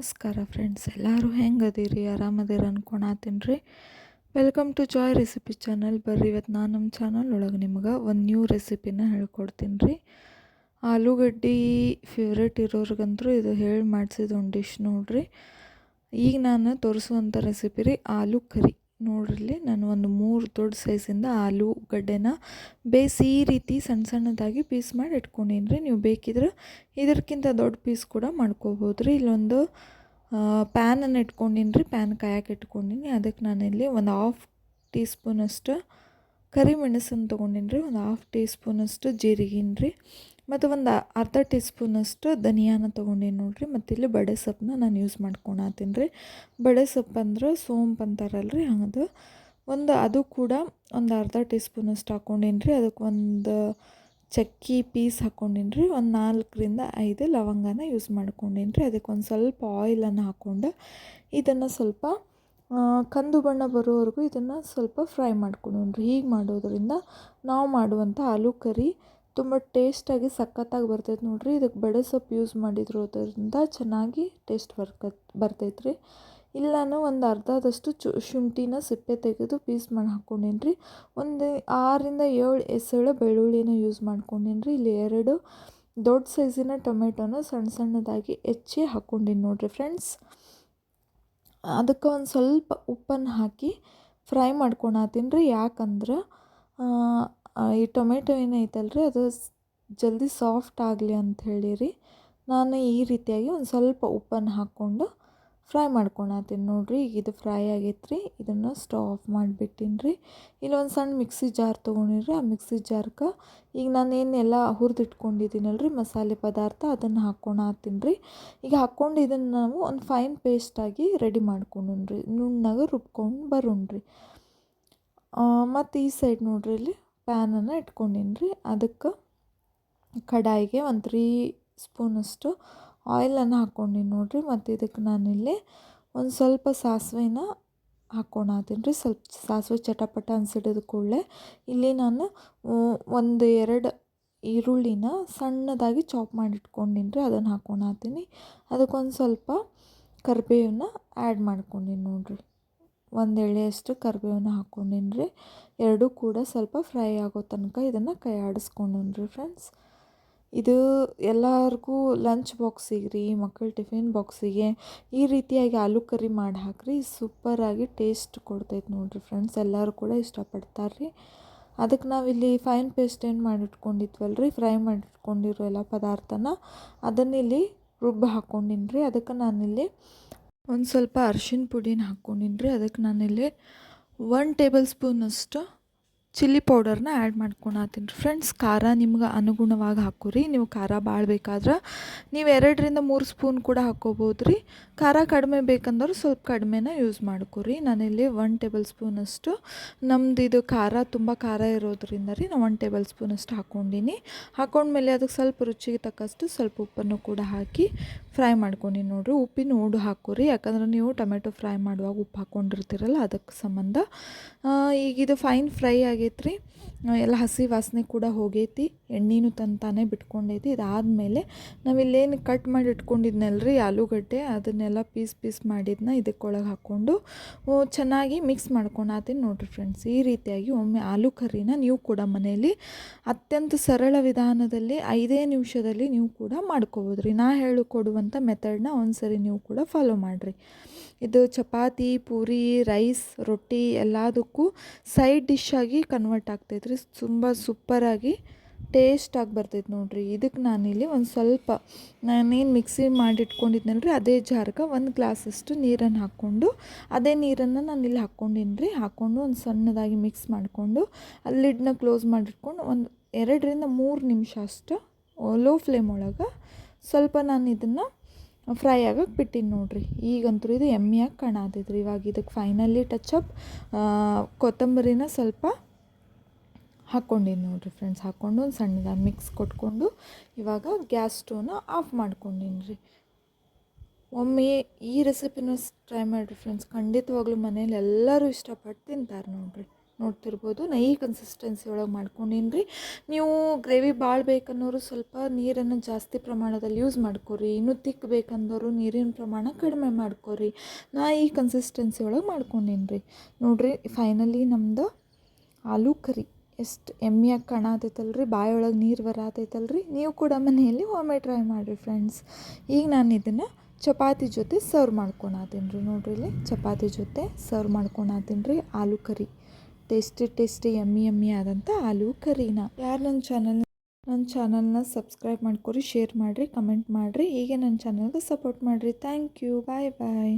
ನಮಸ್ಕಾರ ಫ್ರೆಂಡ್ಸ್ ಎಲ್ಲರೂ ಹೆಂಗದೀರಿ? ಆರಾಮದಿರ ಅನ್ಕೊಳತ್ತೀನಿ ರೀ welcome to Joy recipe channel ಬರ್ರಿ ಇವತ್ತು ನಾನು ನಮ್ಮ ಚಾನಲ್ ಒಳಗೆ ನಿಮ್ಗೆ ಒಂದು ನ್ಯೂ ರೆಸಿಪಿನ ಹೇಳ್ಕೊಡ್ತೀನಿ ರೀ ಆಲೂಗಡ್ಡೆ ಫೇವ್ರೇಟ್ ಇರೋರ್ಗಂತೂ ಇದು ಹೇಳಿ ಮಾಡಿಸಿದ ಒಂದು ಡಿಶ್ ನೋಡಿರಿ. ಈಗ ನಾನು ತೋರಿಸುವಂಥ ರೆಸಿಪಿ ರೀ ಆಲೂ ಕರಿ. ನೋಡ್ರಿ ನಾನು ಒಂದು ಮೂರು ದೊಡ್ಡ ಸೈಜಿಂದ ಆಲೂಗಡ್ಡೆನ ಬೇಯಿಸಿ ಈ ರೀತಿ ಸಣ್ಣ ಸಣ್ಣದಾಗಿ ಪೀಸ್ ಮಾಡಿ ಇಟ್ಕೊಂಡೀನಿ ರೀ ನೀವು ಬೇಕಿದ್ರೆ ಇದಕ್ಕಿಂತ ದೊಡ್ಡ ಪೀಸ್ ಕೂಡ ಮಾಡ್ಕೋಬೋದು ರೀ ಇಲ್ಲೊಂದು ಪ್ಯಾನನ್ನು ಇಟ್ಕೊಂಡಿನಿ ರೀ ಪ್ಯಾನ್ ಕಾಯಕ್ಕೆ ಇಟ್ಕೊಂಡಿನಿ. ಅದಕ್ಕೆ ನಾನು ಇಲ್ಲಿ ಒಂದು ಹಾಫ್ ಟೀ ಸ್ಪೂನಷ್ಟು ಕರಿಮೆಣಸನ್ನು ತೊಗೊಂಡಿನಿ ರೀ, ಒಂದು ಹಾಫ್ ಟೀ ಸ್ಪೂನಷ್ಟು ಜೀರಿಗಿನ ರೀ, ಮತ್ತು ಒಂದು ಅರ್ಧ ಟೀ ಸ್ಪೂನಷ್ಟು ಧನಿಯಾನ ತೊಗೊಂಡಿನಿ ನೋಡಿರಿ, ಮತ್ತು ಇಲ್ಲಿ ಬಡೆ ಸೊಪ್ಪನ್ನ ನಾನು ಯೂಸ್ ಮಾಡ್ಕೊಳತ್ತೀನಿ ರೀ. ಬಡೆ ಸೊಪ್ಪು ಅಂದ್ರೆ ಸೋಂಪು ಅಂತಾರಲ್ಲ ರೀ ಅದು ಒಂದು ಅದು ಕೂಡ ಒಂದು ಅರ್ಧ ಟೀ ಸ್ಪೂನಷ್ಟು ಹಾಕ್ಕೊಂಡೀನಿ ರೀ ಅದಕ್ಕೆ ಒಂದು ಚಕ್ಕಿ ಪೀಸ್ ಹಾಕ್ಕೊಂಡಿನ್ರಿ ಒಂದು ನಾಲ್ಕರಿಂದ ಐದು ಲವಂಗನ ಯೂಸ್ ಮಾಡ್ಕೊಂಡಿನ್ರಿ. ಅದಕ್ಕೆ ಒಂದು ಸ್ವಲ್ಪ ಆಯಿಲನ್ನು ಹಾಕ್ಕೊಂಡು ಇದನ್ನು ಸ್ವಲ್ಪ ಕಂದು ಬಣ್ಣ ಬರೋವರೆಗೂ ಇದನ್ನು ಸ್ವಲ್ಪ ಫ್ರೈ ಮಾಡ್ಕೊಂಡ್ರಿ ಹೀಗೆ ಮಾಡೋದ್ರಿಂದ ನಾವು ಮಾಡುವಂಥ ಆಲೂ ಕರಿ ತುಂಬ ಟೇಸ್ಟಾಗಿ ಸಖತ್ತಾಗಿ ಬರ್ತೈತೆ ನೋಡಿರಿ. ಇದಕ್ಕೆ ಬಡೆ ಸೊಪ್ಪು ಯೂಸ್ ಮಾಡಿದ್ರೋದ್ರಿಂದ ಚೆನ್ನಾಗಿ ಟೇಸ್ಟ್ ಬರ್ಕ ಬರ್ತೈತೆ ರೀ ಇಲ್ಲಿ ನಾನು ಒಂದು ಅರ್ಧದಷ್ಟು ಚು ಶುಂಠಿನ ಸಿಪ್ಪೆ ತೆಗೆದು ಪೀಸ್ ಮಾಡಿ ಹಾಕ್ಕೊಂಡೇನಿ ರೀ ಒಂದು ಆರರಿಂದ ಏಳು ಎಸಳು ಬೆಳ್ಳುಳ್ಳಿನ ಯೂಸ್ ಮಾಡ್ಕೊಂಡೇನಿ ಇಲ್ಲಿ ಎರಡು ದೊಡ್ಡ ಸೈಜಿನ ಟೊಮೆಟೊನ ಸಣ್ಣ ಸಣ್ಣದಾಗಿ ಹೆಚ್ಚಿ ಹಾಕ್ಕೊಂಡೀನಿ ನೋಡಿರಿ ಫ್ರೆಂಡ್ಸ್ ಅದಕ್ಕೆ ಒಂದು ಸ್ವಲ್ಪ ಉಪ್ಪನ್ನು ಹಾಕಿ ಫ್ರೈ ಮಾಡ್ಕೊಳತ್ತೀನಿ ರೀ ಯಾಕಂದ್ರೆ ಈ ಟೊಮೆಟೊ ಏನೈತಲ್ಲ ರೀ ಅದು ಜಲ್ದಿ ಸಾಫ್ಟ್ ಆಗಲಿ ಅಂತ ರೀ ನಾನು ಈ ರೀತಿಯಾಗಿ ಒಂದು ಸ್ವಲ್ಪ ಉಪ್ಪನ್ನು ಹಾಕ್ಕೊಂಡು ಫ್ರೈ ಮಾಡ್ಕೊಳತ್ತೀನಿ ನೋಡಿರಿ. ಈಗ ಇದು ಫ್ರೈ ಆಗೈತೆ ರೀ ಇದನ್ನು ಸ್ಟವ್ ಆಫ್ ಮಾಡಿಬಿಟ್ಟಿನಿ ರೀ. ಇಲ್ಲೊಂದು ಸಣ್ಣ ಮಿಕ್ಸಿ ಜಾರ್ ತೊಗೊಂಡಿರಿ ಆ ಮಿಕ್ಸಿ ಜಾರ್ಕ ಈಗ ನಾನು ಏನೆಲ್ಲ ರೀ ಮಸಾಲೆ ಪದಾರ್ಥ ಅದನ್ನು ಹಾಕ್ಕೊಳತ್ತೀನಿ ರೀ. ಈಗ ಹಾಕ್ಕೊಂಡು ಇದನ್ನು ನಾವು ಒಂದು ಫೈನ್ ಪೇಸ್ಟಾಗಿ ರೆಡಿ ಮಾಡ್ಕೊಂಡ್ರಿ ನುಣ್ಣಗೆ ರುಬ್ಕೊಂಡು ಬರೋಣ್ರಿ ಮತ್ತು ಈ ಸೈಡ್ ನೋಡ್ರಿ ಇಲ್ಲಿ ಪ್ಯಾನನ್ನು ಇಟ್ಕೊಂಡೀನಿ ರೀ. ಅದಕ್ಕೆ ಕಡಾಯಿಗೆ ಒಂದು ತ್ರೀ ಸ್ಪೂನಷ್ಟು ಆಯಿಲನ್ನು ಹಾಕ್ಕೊಂಡೀನಿ ನೋಡಿರಿ, ಮತ್ತು ಇದಕ್ಕೆ ನಾನಿಲ್ಲಿ ಒಂದು ಸ್ವಲ್ಪ ಸಾಸಿವೆನ ಹಾಕ್ಕೊಳತ್ತೀನಿ ರೀ. ಸ್ವಲ್ಪ ಸಾಸಿವೆ ಚಟಪಟ ಅನ್ಸಿಡಿದ ಕೂಡಲೇ. ಇಲ್ಲಿ ನಾನು ಒಂದು ಎರಡು ಈರುಳ್ಳಿನ ಸಣ್ಣದಾಗಿ ಚಾಪ್ ಮಾಡಿ ಇಟ್ಕೊಂಡೀನಿ ರೀ, ಅದನ್ನು ಹಾಕ್ಕೊಳತ್ತೀನಿ ಅದಕ್ಕೊಂದು ಸ್ವಲ್ಪ ಕರಿಬೇವನ್ನ ಆ್ಯಡ್ ಮಾಡ್ಕೊಂಡಿನಿ ನೋಡಿರಿ. ಒಂದು ಎಳೆಯಷ್ಟು ಕರಿಬೇವನ್ನ ಹಾಕ್ಕೊಂಡಿನಿ ರೀ. ಎರಡೂ ಕೂಡ ಸ್ವಲ್ಪ ಫ್ರೈ ಆಗೋ ತನಕ ಇದನ್ನು ಕೈ ಆಡಿಸ್ಕೊಂಡೀನಿ ರೀ ಫ್ರೆಂಡ್ಸ್ ಇದು ಎಲ್ಲರಿಗೂ ಲಂಚ್ ಬಾಕ್ಸಿಗೆ ರೀ ಮಕ್ಕಳ ಟಿಫಿನ್ ಬಾಕ್ಸಿಗೆ ಈ ರೀತಿಯಾಗಿ ಆಲೂ ಕರಿ ಮಾಡಿ ಹಾಕ್ರಿ. ಸೂಪರಾಗಿ ಟೇಸ್ಟ್ ಕೊಡ್ತೈತೆ ನೋಡಿರಿ ಫ್ರೆಂಡ್ಸ್ ಎಲ್ಲರೂ ಕೂಡ ಇಷ್ಟಪಡ್ತಾರೆ ರೀ ಅದಕ್ಕೆ ನಾವಿಲ್ಲಿ ಫೈನ್ ಪೇಸ್ಟ್ ಏನು ಮಾಡಿಟ್ಕೊಂಡಿದ್ವಲ್ಲ ರೀ ಫ್ರೈ ಮಾಡಿಟ್ಕೊಂಡಿರೋ ಎಲ್ಲ ಪದಾರ್ಥನ ಅದನ್ನಿಲ್ಲಿ ರುಬ್ಬಿ ಹಾಕ್ಕೊಂಡಿನಿ ರೀ ಅದಕ್ಕೆ ನಾನಿಲ್ಲಿ ಒಂದು ಸ್ವಲ್ಪ ಅರ್ಶಿನ ಪುಡಿನ ಹಾಕ್ಕೊಂಡಿನಿ ರೀ ಅದಕ್ಕೆ ನಾನಿಲ್ಲಿ ಒನ್ ಟೇಬಲ್ ಸ್ಪೂನಷ್ಟು ಚಿಲ್ಲಿ ಪೌಡರ್ನ ಆ್ಯಡ್ ಮಾಡ್ಕೊಳತ್ತೀನಿ ರೀ. ಫ್ರೆಂಡ್ಸ್, ಖಾರ ನಿಮ್ಗೆ ಅನುಗುಣವಾಗಿ ಹಾಕೋರಿ. ನೀವು ಖಾರ ಭಾಳ ಬೇಕಾದ್ರೆ ನೀವು ಎರಡರಿಂದ ಮೂರು ಸ್ಪೂನ್ ಕೂಡ ಹಾಕ್ಕೋಬೋದು ರೀ. ಖಾರ ಕಡಿಮೆ ಬೇಕಂದ್ರೆ ಸ್ವಲ್ಪ ಕಡಿಮೆನ ಯೂಸ್ ಮಾಡ್ಕೊರಿ. ನಾನಿಲ್ಲಿ ಒನ್ ಟೇಬಲ್ ಸ್ಪೂನಷ್ಟು, ನಮ್ದು ಇದು ಖಾರ ತುಂಬ ಖಾರ ಇರೋದ್ರಿಂದ ರೀ ನಾನು ಒನ್ ಟೇಬಲ್ ಸ್ಪೂನಷ್ಟು ಹಾಕ್ಕೊಂಡಿನಿ ಹಾಕೊಂಡ್ಮೇಲೆ ಅದಕ್ಕೆ ಸ್ವಲ್ಪ ರುಚಿಗೆ ತಕ್ಕಷ್ಟು ಸ್ವಲ್ಪ ಉಪ್ಪನ್ನು ಕೂಡ ಹಾಕಿ ಫ್ರೈ ಮಾಡ್ಕೊಂಡಿ ನೋಡಿರಿ. ಉಪ್ಪಿನ ಓಡು ಹಾಕೋರಿ. ಯಾಕಂದ್ರೆ ನೀವು ಟೊಮೆಟೊ ಫ್ರೈ ಮಾಡುವಾಗ ಉಪ್ಪು ಹಾಕ್ಕೊಂಡಿರ್ತೀರಲ್ಲ ಅದಕ್ಕೆ ಸಂಬಂಧ. ಈಗ ಇದು ಫೈನ್ ಫ್ರೈ ಆಗೈತೆ ರೀ ಎಲ್ಲ ಹಸಿ ವಾಸನೆ ಕೂಡ ಹೋಗೈತಿ. ಎಣ್ಣೆನೂ ತಂತಾನೆ ಬಿಟ್ಕೊಂಡೈತಿ. ಇದಾದಮೇಲೆ ನಾವಿಲ್ಲೇನು ಕಟ್ ಮಾಡಿ ಇಟ್ಕೊಂಡಿದ್ನಲ್ಲ ರೀ ಆಲೂಗಡ್ಡೆ, ಅದನ್ನೆಲ್ಲ ಪೀಸ್ ಪೀಸ್ ಮಾಡಿದ್ನ ಇದಕ್ಕೊಳಗೆ ಹಾಕ್ಕೊಂಡು ಚೆನ್ನಾಗಿ ಮಿಕ್ಸ್ ಮಾಡ್ಕೊಳತ್ತೀನಿ ನೋಡಿರಿ ಫ್ರೆಂಡ್ಸ್ ಈ ರೀತಿಯಾಗಿ ಒಮ್ಮೆ ಆಲೂ ಕರ್ರಿನ ನೀವು ಕೂಡ ಮನೆಯಲ್ಲಿ ಅತ್ಯಂತ ಸರಳ ವಿಧಾನದಲ್ಲಿ ಐದೇ ನಿಮಿಷದಲ್ಲಿ ನೀವು ಕೂಡ ಮಾಡ್ಕೋಬೋದು ರೀ ನಾ ಹೇಳಿಕೊಡುವಂಥ ಮೆಥಡ್ನ ಒಂದು ಸರಿ ನೀವು ಕೂಡ ಫಾಲೋ ಮಾಡಿರಿ. ಇದು ಚಪಾತಿ, ಪೂರಿ, ರೈಸ್, ರೊಟ್ಟಿ ಎಲ್ಲದಕ್ಕೂ ಸೈಡ್ ಡಿಶ್ ಆಗಿ ಕನ್ವರ್ಟ್ ಆಗ್ತೈತೆ ರೀ. ತುಂಬ ಸೂಪರಾಗಿ ಟೇಸ್ಟಾಗಿ ಬರ್ತೈತೆ ನೋಡಿರಿ. ಇದಕ್ಕೆ ನಾನಿಲ್ಲಿ ಒಂದು ಸ್ವಲ್ಪ ನಾನೇನು ಮಿಕ್ಸಿ ಮಾಡಿ ಇಟ್ಕೊಂಡಿದ್ನಲ್ಲ ರೀ ಅದೇ ಜಾರ್ಗೆ ಒಂದು ಗ್ಲಾಸಷ್ಟು ನೀರನ್ನು ಹಾಕ್ಕೊಂಡು, ಅದೇ ನೀರನ್ನು ನಾನು ಇಲ್ಲಿ ಹಾಕ್ಕೊಂಡೀನಿ ರೀ. ಹಾಕ್ಕೊಂಡು ಒಂದು ಸಣ್ಣದಾಗಿ ಮಿಕ್ಸ್ ಮಾಡಿಕೊಂಡು ಅಲ್ಲಿ ಲಿಡ್ನ ಕ್ಲೋಸ್ ಮಾಡಿಟ್ಕೊಂಡು ಒಂದು ಎರಡರಿಂದ ಮೂರು ನಿಮಿಷ ಅಷ್ಟು ಲೋ ಫ್ಲೇಮ್ ಒಳಗೆ ಸ್ವಲ್ಪ ನಾನು ಇದನ್ನು ಫ್ರೈ ಆಗಕ್ಕೆ ಬಿಟ್ಟಿನಿ ನೋಡಿರಿ. ಈಗಂತೂ ಇದು ಎಮ್ಮಿಯಾಗಿ ಕಾಣತೈತ್ರಿ. ಇವಾಗ ಇದಕ್ಕೆ ಫೈನಲಿ ಟಚಪ್ ಕೊತ್ತಂಬರಿನ ಸ್ವಲ್ಪ ಹಾಕ್ಕೊಂಡಿನಿ ನೋಡಿರಿ ಫ್ರೆಂಡ್ಸ್ ಹಾಕ್ಕೊಂಡು ಒಂದು ಸಣ್ಣದಾಗಿ ಮಿಕ್ಸ್ ಕೊಟ್ಕೊಂಡು ಇವಾಗ ಗ್ಯಾಸ್ ಸ್ಟೋವ್ನ ಆಫ್ ಮಾಡ್ಕೊಂಡಿನಿ ರೀ. ಒಮ್ಮೆ ಈ ರೆಸಿಪಿನ ಟ್ರೈ ಮಾಡಿರಿ ಫ್ರೆಂಡ್ಸ್ ಖಂಡಿತವಾಗ್ಲೂ ಮನೇಲಿ ಎಲ್ಲರೂ ಇಷ್ಟಪಟ್ಟು ತಿಂತಾರೆ ನೋಡಿರಿ. ನೋಡ್ತಿರ್ಬೋದು. ನೈ ಕನ್ಸಿಸ್ಟೆನ್ಸಿ ಒಳಗೆ ಮಾಡ್ಕೊಂಡೀನಿ ನೀವು ಗ್ರೇವಿ ಭಾಳ ಬೇಕನ್ನೋರು ಸ್ವಲ್ಪ ನೀರನ್ನು ಜಾಸ್ತಿ ಪ್ರಮಾಣದಲ್ಲಿ ಯೂಸ್ ಮಾಡ್ಕೊರಿ. ಇನ್ನೂ ತಿಕ್ ಬೇಕಂದವರು ನೀರಿನ ಪ್ರಮಾಣ ಕಡಿಮೆ ಮಾಡ್ಕೊರಿ. ನಾ ಈ ಕನ್ಸಿಸ್ಟೆನ್ಸಿ ಒಳಗೆ ಮಾಡ್ಕೊಂಡೀನಿ ರೀ ನೋಡಿರಿ ಫೈನಲಿ ನಮ್ದು ಆಲೂ ಕರಿ. ಎಷ್ಟು ಎಮ್ಮಿಯಾಗಿ ಕಾಣತೈತಲ್ಲ ರೀ ಬಾಯೊಳಗೆ ನೀರು ಬರತೈತಲ್ಲ ರೀ ನೀವು ಕೂಡ ಮನೆಯಲ್ಲಿ ಒಮ್ಮೆ ಟ್ರೈ ಮಾಡಿರಿ ಫ್ರೆಂಡ್ಸ್ ಈಗ ನಾನು ಇದನ್ನು ಚಪಾತಿ ಜೊತೆ ಸರ್ವ್ ಮಾಡ್ಕೊಳತ್ತೀನಿ ರೀ ನೋಡ್ರಿ ಇಲ್ಲಿ ಚಪಾತಿ ಜೊತೆ ಸರ್ವ್ ಮಾಡ್ಕೊಳತ್ತೀನಿ ರೀ ಆಲೂ ಕರಿ. ಟೇಸ್ಟಿ ಟೇಸ್ಟಿ ಎಮ್ಮಿ ಎಮ್ಮಿ ಆದಂಥ ಆಲೂ ಕರೀನ. ಯಾರು ನನ್ನ ಚಾನಲ್ ನನ್ನ ಚಾನಲ್ನ ಸಬ್ಸ್ಕ್ರೈಬ್ ಮಾಡ್ಕೊರಿ ಶೇರ್ ಮಾಡಿರಿ ಕಮೆಂಟ್ ಮಾಡಿರಿ. ಹೀಗೆ ನನ್ನ ಚಾನಲ್ಗೆ ಸಪೋರ್ಟ್ ಮಾಡಿರಿ. Thank you bye bye